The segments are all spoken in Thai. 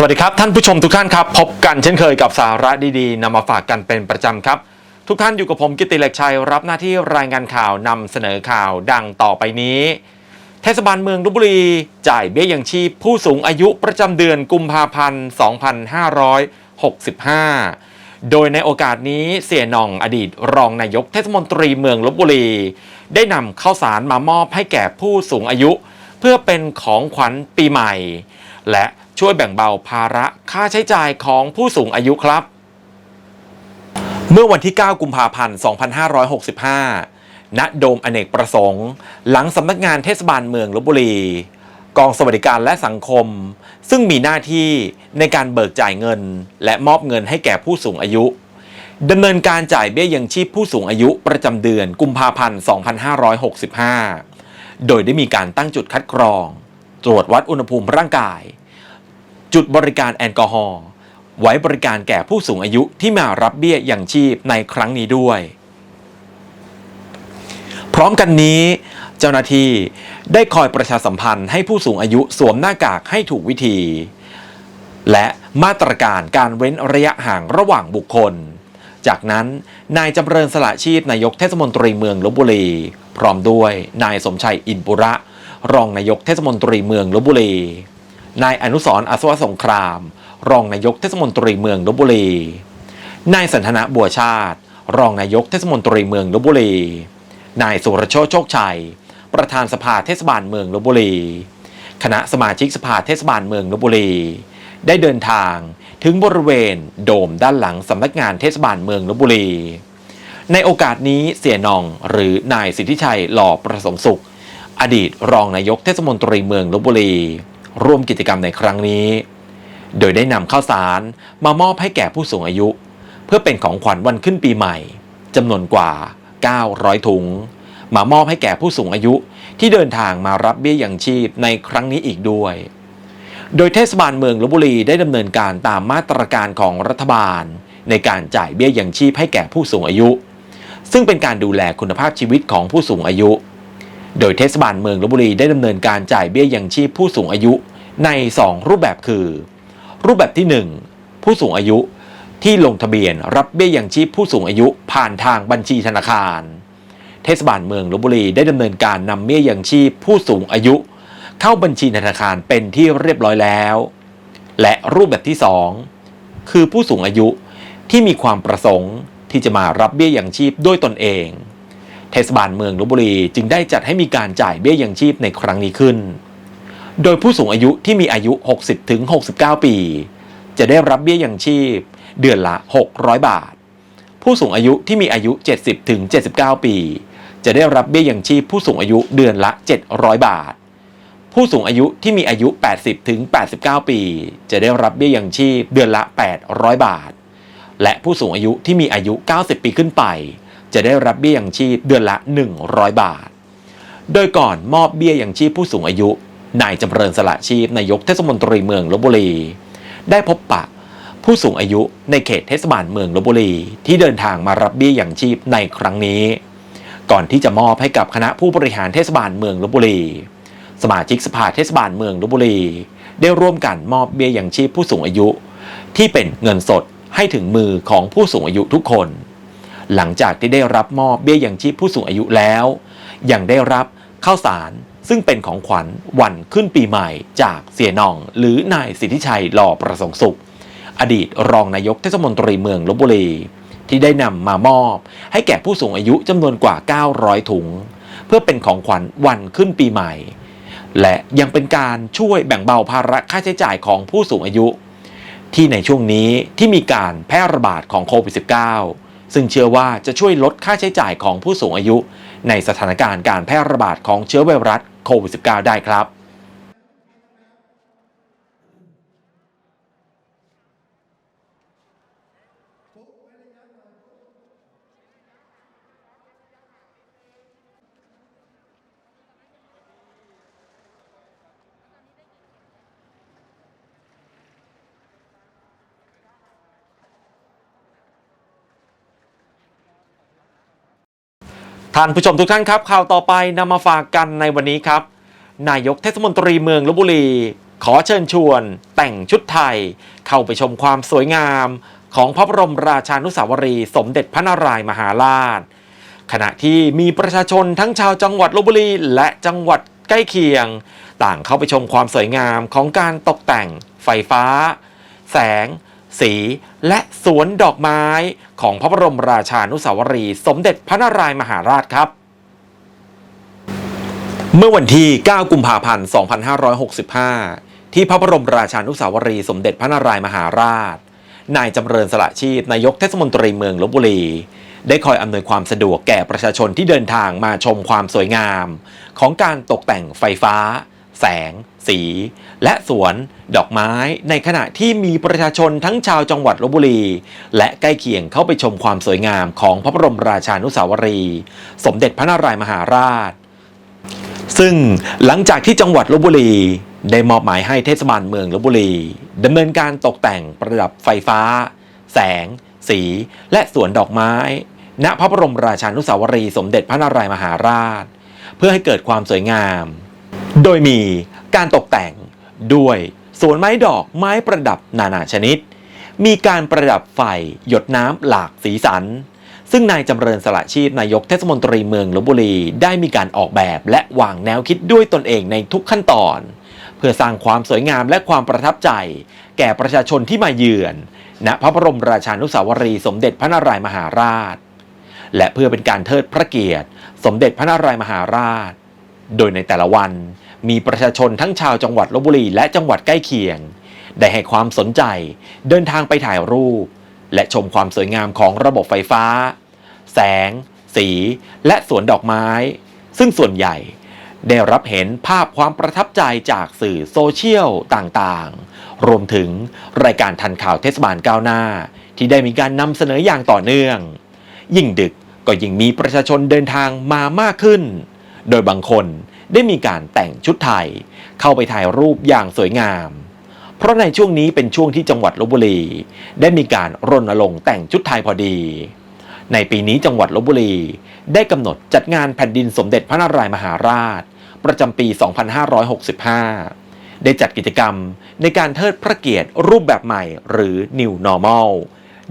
สวัสดีครับ ท่านผู้ชมทุกท่านครับ พบกันเช่นเคยกับสาระดีๆนำมาฝากกันเป็นประจำครับ ทุกท่านอยู่กับผมกิติเหล็กชัยรับหน้าที่รายงานข่าวนำเสนอข่าวดังต่อไปนี้ เทศบาลเมืองลบบุรี จ่ายเบี้ยยังชีพผู้สูงอายุประจำเดือนกุมภาพันธ์ 2565 โดยในโอกาสนี้เสียหน่องอดีตรองนายกเทศมนตรีเมืองลบบุรี ได้นำข้าวสารมามอบให้แก่ผู้สูงอายุ เพื่อเป็นของขวัญปีใหม่ และ ช่วยแบ่งเบาภาระค่าใช้จ่ายของผู้สูงอายุครับ เมื่อวันที่ 9 กุมภาพันธ์ 2565 ณ โดมอเนกประสงค์ หลังสำนักงานเทศบาลเมืองลบบุรี กองสวัสดิการและสังคม ซึ่งมีหน้าที่ในการเบิกจ่ายเงิน และมอบเงินให้แก่ผู้สูงอายุดำเนินการจ่ายเบี้ยยังชีพผู้สูงอายุประจำเดือนกุมภาพันธ์ 2565 โดยได้มีการตั้งจุดคัดกรอง ตรวจวัดอุณหภูมิร่างกาย จุดบริการแอลกอฮอล์ไว้บริการแก่ผู้สูงอายุที่มารับเบี้ยอย่างชีพในครั้งนี้ด้วย พร้อมกันนี้เจ้าหน้าที่ได้คอยประชาสัมพันธ์ให้ผู้สูงอายุสวมหน้ากากให้ถูกวิธี และมาตรการการเว้นระยะห่างระหว่างบุคคล จากนั้นนายจำเริญสละชีพนายกเทศมนตรีเมืองลบบุรี พร้อมด้วยนายสมชัยอินปุระ รองนายกเทศมนตรีเมืองลบบุรี นายอนุสรอัศวสงคราม รองนายกเทศมนตรีเมืองลบบุรี นายสันทนาบัวชาติ รองนายกเทศมนตรีเมืองลบบุรี นายสุรโชติโชคชัย ประธานสภาเทศบาลเมืองลบบุรี คณะสมาชิกสภาเทศบาลเมืองลบบุรี ได้เดินทางถึงบริเวณโดมด้านหลังสำนักงานเทศบาลเมืองลบบุรี ในโอกาสนี้เสียนองหรือนายสิทธิชัยหล่อประสงค์สุข อดีตรองนายกเทศมนตรีเมืองลบบุรี ร่วมกิจกรรมในครั้งนี้ โดยได้นำข้าวสารมามอบให้แก่ผู้สูงอายุ เพื่อเป็นของขวัญวันขึ้นปีใหม่จำนวนกว่า 900 ถุง มามอบให้แก่ผู้สูงอายุที่เดินทางมารับเบี้ยยังชีพในครั้งนี้อีกด้วย โดยเทศบาลเมืองลบบุรีได้ดำเนินการตามมาตรการของรัฐบาล ในการจ่ายเบี้ยยังชีพให้แก่ผู้สูงอายุ ซึ่งเป็นการดูแลคุณภาพชีวิตของผู้สูงอายุ โดยเทศบาลเมืองลบบุรีได้ดำเนินการจ่ายเบี้ยยังชีพผู้สูงอายุใน 2 รูปแบบคือ รูปแบบที่ 1 ผู้สูงอายุที่ลงทะเบียนรับเบี้ยยังชีพผู้สูงอายุผ่านทางบัญชีธนาคาร เทศบาลเมืองลบบุรีได้ดำเนินการนำเบี้ยยังชีพผู้สูงอายุ เข้าบัญชีธนาคารเป็นที่เรียบร้อยแล้ว และรูปแบบที่ 2 คือผู้สูงอายุที่มีความประสงค์ที่จะมารับเบี้ยยังชีพด้วยตนเอง เทศบาลเมืองลบบุรีจึงได้จัดให้มีการจ่ายเบี้ยยังชีพในครั้งนี้ขึ้น โดยผู้สูงอายุที่มีอายุ 60ถึง69 ปี จะได้รับเบี้ยยังชีพ เดือนละ 600 บาท ผู้สูงอายุที่มีอายุ 70ถึง79 ปี จะได้รับเบี้ยยังชีพผู้สูงอายุเดือนละ 700 บาท ผู้สูงอายุที่มีอายุ 80ถึง89 ปี จะได้รับเบี้ยยังชีพเดือนละ 800 บาท และผู้สูงอายุที่มีอายุ 90 ปีขึ้นไป จะได้รับเบี้ยยังชีพเดือนละ 100 บาท โดยก่อนมอบเบี้ยยังชีพผู้สูงอายุ นายจำเริญสละชีพนายกเทศมนตรีเมืองลบบุรี ได้พบปะผู้สูงอายุในเขตเทศบาลเมืองลบบุรี ที่เดินทางมารับเบี้ยยังชีพในครั้งนี้ ก่อนที่จะมอบให้กับคณะผู้บริหารเทศบาลเมืองลบบุรี สมาชิกสภาเทศบาลเมืองลบบุรี ได้ร่วมกันมอบเบี้ยยังชีพผู้สูงอายุ ที่เป็นเงินสดให้ถึงมือของผู้สูงอายุทุกคน หลังจากที่ได้รับมอบเบี้ยยังชีพผู้สูงอายุแล้ว ยังได้รับข้าวสารซึ่งเป็นของขวัญวันขึ้นปีใหม่จากเสียนอง หรือนายสิทธิชัยหล่อประสงค์สุข อดีตรองนายกเทศมนตรีเมืองลบบุรี ที่ได้นำมามอบ ให้แก่ผู้สูงอายุจำนวนกว่า 900 ถุง เพื่อเป็นของขวัญวันขึ้นปีใหม่ และยังเป็นการช่วยแบ่งเบาภาระค่าใช้จ่ายของผู้สูงอายุ ที่ในช่วงนี้ที่มีการแพร่ระบาดของโควิด -19 ซึ่งเชื่อว่าจะช่วยลดค่าใช้จ่ายของผู้สูงอายุ ในสถานการณ์การแพร่ระบาดของเชื้อไวรัสโควิด -19 ได้ครับ ท่านผู้ชมทุกท่านครับ ข่าวต่อไปนำมาฝากกันในวันนี้ครับ นายกเทศมนตรีเมืองลบบุรี ขอเชิญชวน แต่งชุดไทย เข้าไปชมความสวยงาม ของพระบรมราชานุสาวรีสมเด็จพระนารายมหาราช ขณะที่มีประชาชนทั้งชาวจังหวัดลบบุรี และจังหวัดใกล้เคียง ต่างเข้าไปชมความสวยงามของการตกแต่ง ไฟฟ้า แสง สีและสวนดอกไม้ของพระบรมราชานุสาวรีสมเด็จพระนารายมหาราชครับ เมื่อวันที่ 9 กุมภาพันธ์ 2565 ที่พระบรมราชานุสาวรีสมเด็จพระนารายมหาราช นายจำเริญสละชีพนายกเทศมนตรีเมืองลบบุรี ได้คอยอำนวยความสะดวกแก่ประชาชนที่เดินทางมาชมความสวยงาม ของการตกแต่งไฟฟ้า แสง สี และสวน ดอกไม้ ในขณะที่มีประชาชนทั้งชาวจังหวัดลบบุรี และใกล้เคียงเข้าไปชมความสวยงามของพระบรมราชานุสาวรีย์สมเด็จพระนารายมหาราช ซึ่งหลังจากที่จังหวัดลบบุรีได้มอบหมายให้เทศบาลเมืองลบบุรีดำเนินการตกแต่งประดับไฟฟ้า แสง สี และสวนดอกไม้ ณพระบรมราชานุสาวรีย์สมเด็จพระนารายมหาราช เพื่อให้เกิดความสวยงาม โดยมีการตกแต่งด้วยสวนไม้ดอกไม้ประดับนานาชนิด มีการประดับไฟหยดน้ำหลากสีสัน ซึ่งนายจำเริญสละชีพนายกเทศมนตรีเมืองลบบุรี ได้มีการออกแบบและวางแนวคิดด้วยตนเองในทุกขั้นตอน เพื่อสร้างความสวยงามและความประทับใจ แก่ประชาชนที่มาเยือนณพระบรมราชานุสาวรีย์สมเด็จพระนารายมหาราช และเพื่อเป็นการเทิดพระเกียรติ สมเด็จพระนารายมหาราช โดยในแต่ละวันมีประชาชนทั้งชาวจังหวัดลบบุรีและจังหวัดใกล้เคียง ได้ให้ความสนใจเดินทางไปถ่ายรูป และชมความสวยงามของระบบไฟฟ้า แสง สี และสวนดอกไม้ ซึ่งส่วนใหญ่ได้รับเห็นภาพความประทับใจจากสื่อโซเชียลต่างๆ รวมถึงรายการทันข่าวเทศบาลก้าวหน้า ที่ได้มีการนำเสนออย่างต่อเนื่อง ยิ่งดึกก็ยิ่งมีประชาชนเดินทางมามากขึ้น โดยบางคนได้มีการแต่งชุดไทย เข้าไปถ่ายรูปอย่างสวยงาม เพราะในช่วงนี้เป็นช่วงที่จังหวัดลบบุรี ได้มีการรณรงค์แต่งชุดไทยพอดี ในปีนี้จังหวัดลบบุรี ได้กำหนดจัดงานแผ่นดินสมเด็จพระนารายมหาราช ประจำปี 2565 ได้จัดกิจกรรมในการเทิดพระเกียรติรูปแบบใหม่หรือ New Normal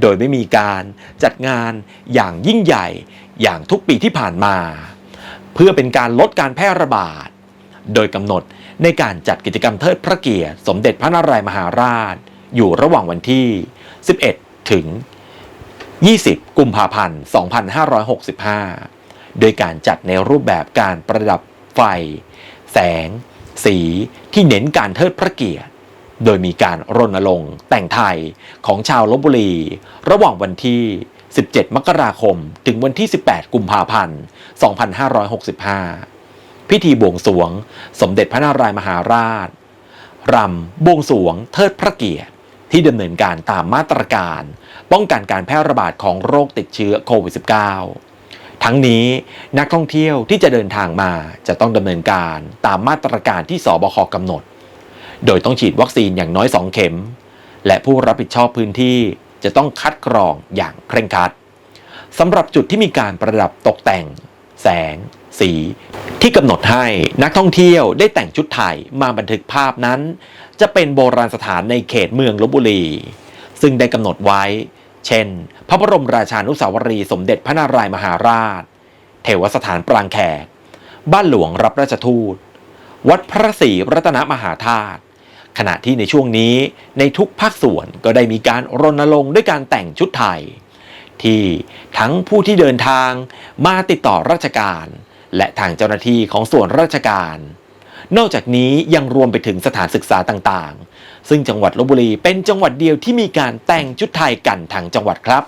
โดยไม่มีการจัดงานอย่างยิ่งใหญ่อย่างทุกปีที่ผ่านมา เพื่อเป็นการลดการแพร่ระบาด โดยกำหนดในการจัดกิจกรรมเทิดพระเกียรติ สมเด็จพระนารายมหาราช อยู่ระหว่างวันที่ 11 ถึง 20 กุมภาพันธ์ 2565 โดยการจัดในรูปแบบการประดับไฟ แสง สีที่เน้นการเทิดพระเกียรติ โดยมีการรณรงค์แต่งไทยของชาวลบบุรี ระหว่างวันที่ 17 มกราคม ถึงวันที่ 18 กุมภาพันธ์ 2565 พิธีบวงสวง สมเด็จพระนารายมหาราช รำบวงสวง เทิดพระเกียรติ ที่ดำเนินการตามมาตรการ ป้องกันการแพร่ระบาดของโรคติดเชื้อโควิด -19 ทั้งนี้นักท่องเที่ยวที่จะเดินทางมาจะต้องดำเนินการตามมาตรการที่สบคกำหนด โดยต้องฉีดวัคซีนอย่างน้อย 2 เข็ม และผู้รับผิดชอบพื้นที่ จะต้องคัดกรองอย่างเคร่งครัดสำหรับจุดที่มีการประดับตกแต่ง แสง สี ที่กำหนดให้นักท่องเที่ยวได้แต่งชุดไทยมาบันทึกภาพนั้น จะเป็นโบราณสถานในเขตเมืองลบบุรี ซึ่งได้กำหนดไว้ เช่น พระบรมราชานุสาวรีย์สมเด็จพระนารายมหาราช เทวสถานปรางแขก บ้านหลวงรับราชทูต วัดพระศรีรัตนมหาธาตุ ขณะที่ในช่วงนี้ในทุกภาคส่วนก็ได้มีการรณรงค์ด้วยการแต่งชุดไทย ที่ทั้งผู้ที่เดินทางมาติดต่อราชการ และทางเจ้าหน้าที่ของส่วนราชการ นอกจากนี้ยังรวมไปถึงสถานศึกษาต่างๆ ซึ่งจังหวัดลบบุรีเป็นจังหวัดเดียวที่มีการแต่งชุดไทยกันทางจังหวัดครับ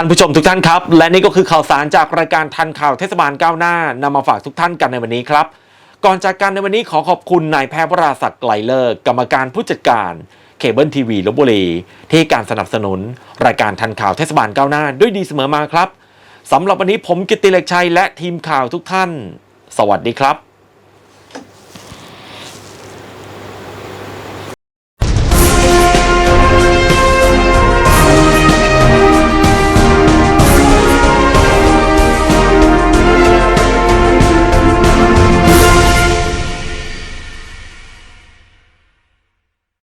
านผู้ชมทุกท่านครับ และนี่ก็คือข่าวสารจากรายการทันข่าวเทศบาลก้าวหน้านำมาฝากทุกท่านกันในวันนี้ครับ ก่อนจากกันในวันนี้ขอขอบคุณนายแพทย์วราศักดิ์ไกลเลิกกรรมการผู้จัดการเคเบิลทีวีลบบุรี ที่การสนับสนุน รายการทันข่าวเทศบาลก้าวหน้าด้วยดีเสมอมาครับสำหรับวันนี้ผมกิตติเล็กชัยและทีมข่าวทุกท่าน สวัสดีครับ